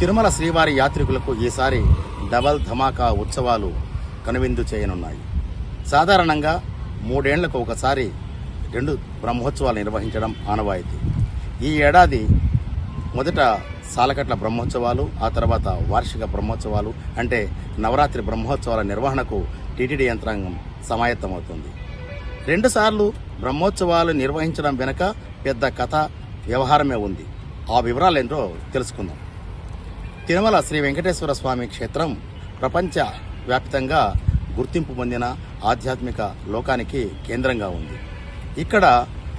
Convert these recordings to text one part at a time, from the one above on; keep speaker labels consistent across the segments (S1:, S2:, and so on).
S1: తిరుమల శ్రీవారి యాత్రికులకు ఈసారి డబల్ ధమాకా ఉత్సవాలు కనువిందు చేయనున్నాయి. సాధారణంగా మూడేళ్ళకు ఒకసారి రెండు బ్రహ్మోత్సవాలు నిర్వహించడం ఆనవాయితీ. ఈ ఏడాది మొదట సాలకట్ల బ్రహ్మోత్సవాలు ఆ తర్వాత వార్షిక బ్రహ్మోత్సవాలు అంటే నవరాత్రి బ్రహ్మోత్సవాల నిర్వహణకు టీటీడీ యంత్రాంగం సమాయత్తమవుతుంది. రెండుసార్లు బ్రహ్మోత్సవాలు నిర్వహించడం వెనుక పెద్ద కథ వ్యవహారమే ఉంది. ఆ వివరాలు ఏంటో తెలుసుకుందాం. తిరుమల శ్రీ వెంకటేశ్వర స్వామి క్షేత్రం ప్రపంచ వ్యాప్తంగా గుర్తింపు పొందిన ఆధ్యాత్మిక లోకానికి కేంద్రంగా ఉంది. ఇక్కడ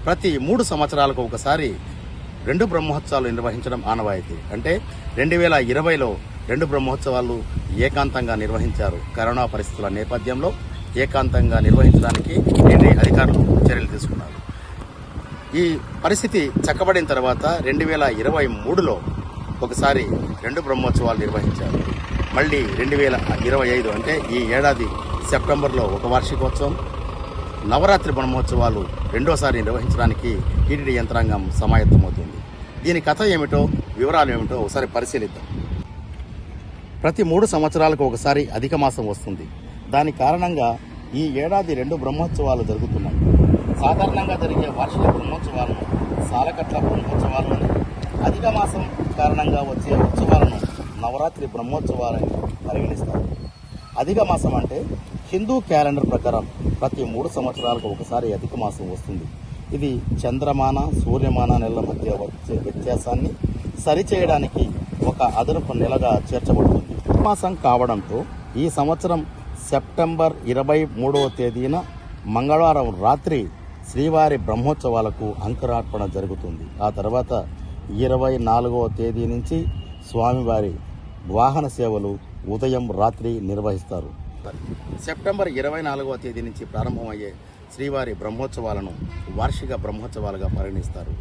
S1: ప్రతి మూడు సంవత్సరాలకు ఒకసారి రెండు బ్రహ్మోత్సవాలు నిర్వహించడం ఆనవాయితీ. అంటే రెండు వేల ఇరవైలో రెండు బ్రహ్మోత్సవాలు ఏకాంతంగా నిర్వహించారు కరోనా పరిస్థితుల నేపథ్యంలో. ఏకాంతంగా నిర్వహించడానికి టీటీ అధికారులు చర్యలు తీసుకున్నారు. ఈ పరిస్థితి చక్కబడిన తర్వాత రెండు వేల ఇరవై మూడులో ఒకసారి రెండు బ్రహ్మోత్సవాలు నిర్వహించారు. మళ్ళీ రెండు వేల ఇరవై ఐదు అంటే ఈ ఏడాది సెప్టెంబర్లో ఒక వార్షికోత్సవం. నవరాత్రి బ్రహ్మోత్సవాలు రెండోసారి నిర్వహించడానికి టీటీడీ యంత్రాంగం సమాయత్తమవుతుంది. దీని కథ ఏమిటో వివరాలు ఏమిటో ఒకసారి పరిశీలిద్దాం. ప్రతి మూడు సంవత్సరాలకు ఒకసారి అధిక మాసం వస్తుంది. దాని కారణంగా ఈ ఏడాది రెండు బ్రహ్మోత్సవాలు జరుగుతున్నాయి. సాధారణంగా జరిగే వార్షిక బ్రహ్మోత్సవాలను సాలకట్ల బ్రహ్మోత్సవాలు అని అధిక మాసం కారణంగా వచ్చే ఉత్సవాలను నవరాత్రి బ్రహ్మోత్సవాలని పరిగణిస్తారు. అధిక మాసం అంటే హిందూ క్యాలెండర్ ప్రకారం ప్రతి మూడు సంవత్సరాలకు ఒకసారి అధిక మాసం వస్తుంది. ఇది చంద్రమాన సూర్యమాన నెలల మధ్య వచ్చే వ్యత్యాసాన్ని సరిచేయడానికి ఒక అదనపు నెలగా చేర్చబడుతుంది. మాసం కావడంతో ఈ సంవత్సరం సెప్టెంబర్ ఇరవై మూడవ తేదీన మంగళవారం రాత్రి శ్రీవారి బ్రహ్మోత్సవాలకు అంకురార్పణ జరుగుతుంది. ఆ తర్వాత ఇరవై నాలుగవ తేదీ నుంచి స్వామివారి వాహన సేవలు ఉదయం రాత్రి నిర్వహిస్తారు. సెప్టెంబర్ ఇరవై నాలుగవ తేదీ నుంచి ప్రారంభమయ్యే శ్రీవారి బ్రహ్మోత్సవాలను వార్షిక బ్రహ్మోత్సవాలుగా పరిగణిస్తారు.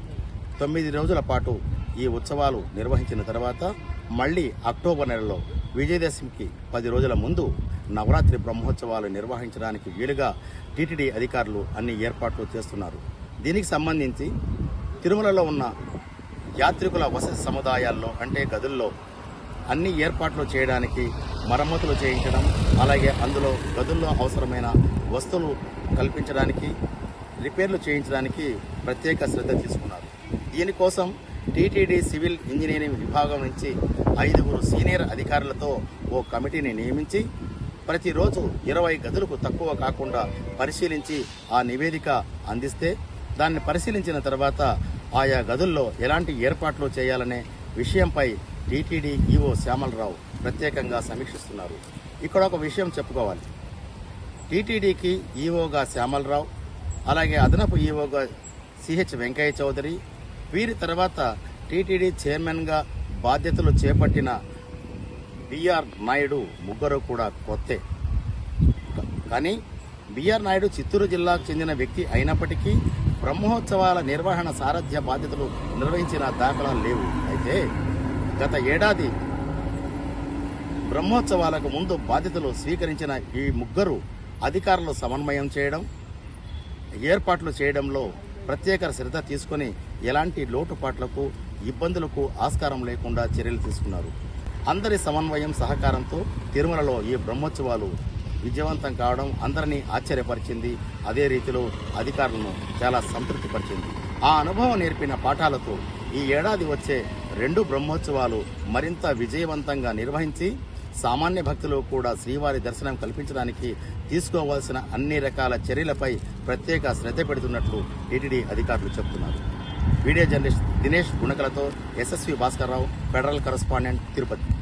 S1: తొమ్మిది రోజుల పాటు ఈ ఉత్సవాలు నిర్వహించిన తర్వాత మళ్ళీ అక్టోబర్ నెలలో విజయదశమికి పది రోజుల ముందు నవరాత్రి బ్రహ్మోత్సవాలు నిర్వహించడానికి వీలుగా టీటీడీ అధికారులు అన్ని ఏర్పాట్లు చేస్తున్నారు. దీనికి సంబంధించి తిరుమలలో ఉన్న యాత్రికుల వసతి సముదాయాల్లో అంటే గదుల్లో అన్ని ఏర్పాట్లు చేయడానికి మరమ్మతులు చేయించడం అలాగే అందులో గదుల్లో అవసరమైన వస్తువులు కల్పించడానికి రిపేర్లు చేయించడానికి ప్రత్యేక శ్రద్ధ తీసుకున్నారు. దీనికోసం టీటీడీ సివిల్ ఇంజనీరింగ్ విభాగం నుంచి ఐదుగురు సీనియర్ అధికారులతో ఓ కమిటీని నియమించి ప్రతిరోజు ఇరవై గదులకు తక్కువ కాకుండా పరిశీలించి ఆ నివేదిక అందిస్తే దాన్ని పరిశీలించిన తర్వాత ఆయా గదుల్లో ఎలాంటి ఏర్పాట్లు చేయాలనే విషయంపై టీటీడీ ఈవో శ్యామలరావు ప్రత్యేకంగా సమీక్షిస్తున్నారు. ఇక్కడ ఒక విషయం చెప్పుకోవాలి. టీటీడీకి ఈవోగా శ్యామలరావు అలాగే అదనపు ఈవోగా సిహెచ్ వెంకయ్య చౌదరి వీరి తర్వాత టీటీడీ చైర్మన్గా బాధ్యతలు చేపట్టిన బిఆర్ నాయుడు ముగ్గురు కూడా కొత్తే. కానీ బిఆర్ నాయుడు చిత్తూరు జిల్లాకు చెందిన వ్యక్తి అయినప్పటికీ బ్రహ్మోత్సవాల నిర్వహణ సారథ్య బాధ్యతలు నిర్వహించిన దాఖలాలు లేవు. అయితే గత ఏడాది బ్రహ్మోత్సవాలకు ముందు బాధ్యతలు స్వీకరించిన ఈ ముగ్గురు అధికారులు సమన్వయం చేయడం ఏర్పాట్లు చేయడంలో ప్రత్యేక శ్రద్ధ తీసుకొని ఎలాంటి లోటుపాట్లకు ఇబ్బందులకు ఆస్కారం లేకుండా చర్యలు తీసుకున్నారు. అందరి సమన్వయం సహకారంతో తిరుమలలో ఈ బ్రహ్మోత్సవాలు విజయవంతం కావడం అందరినీ ఆశ్చర్యపరిచింది. అదే రీతిలో అధికారులను చాలా సంతృప్తిపరిచింది. ఆ అనుభవం నేర్పిన పాఠాలతో ఈ ఏడాది వచ్చే రెండు బ్రహ్మోత్సవాలు మరింత విజయవంతంగా నిర్వహించి సామాన్య భక్తులు కూడా శ్రీవారి దర్శనం కల్పించడానికి తీసుకోవాల్సిన అన్ని రకాల చర్యలపై ప్రత్యేక శ్రద్ధ పెడుతున్నట్లు టీటీడీ అధికారులు చెబుతున్నారు. Video journalist Dinesh గుణకలతో S S V Bhaskarrao federal correspondent Tirupati.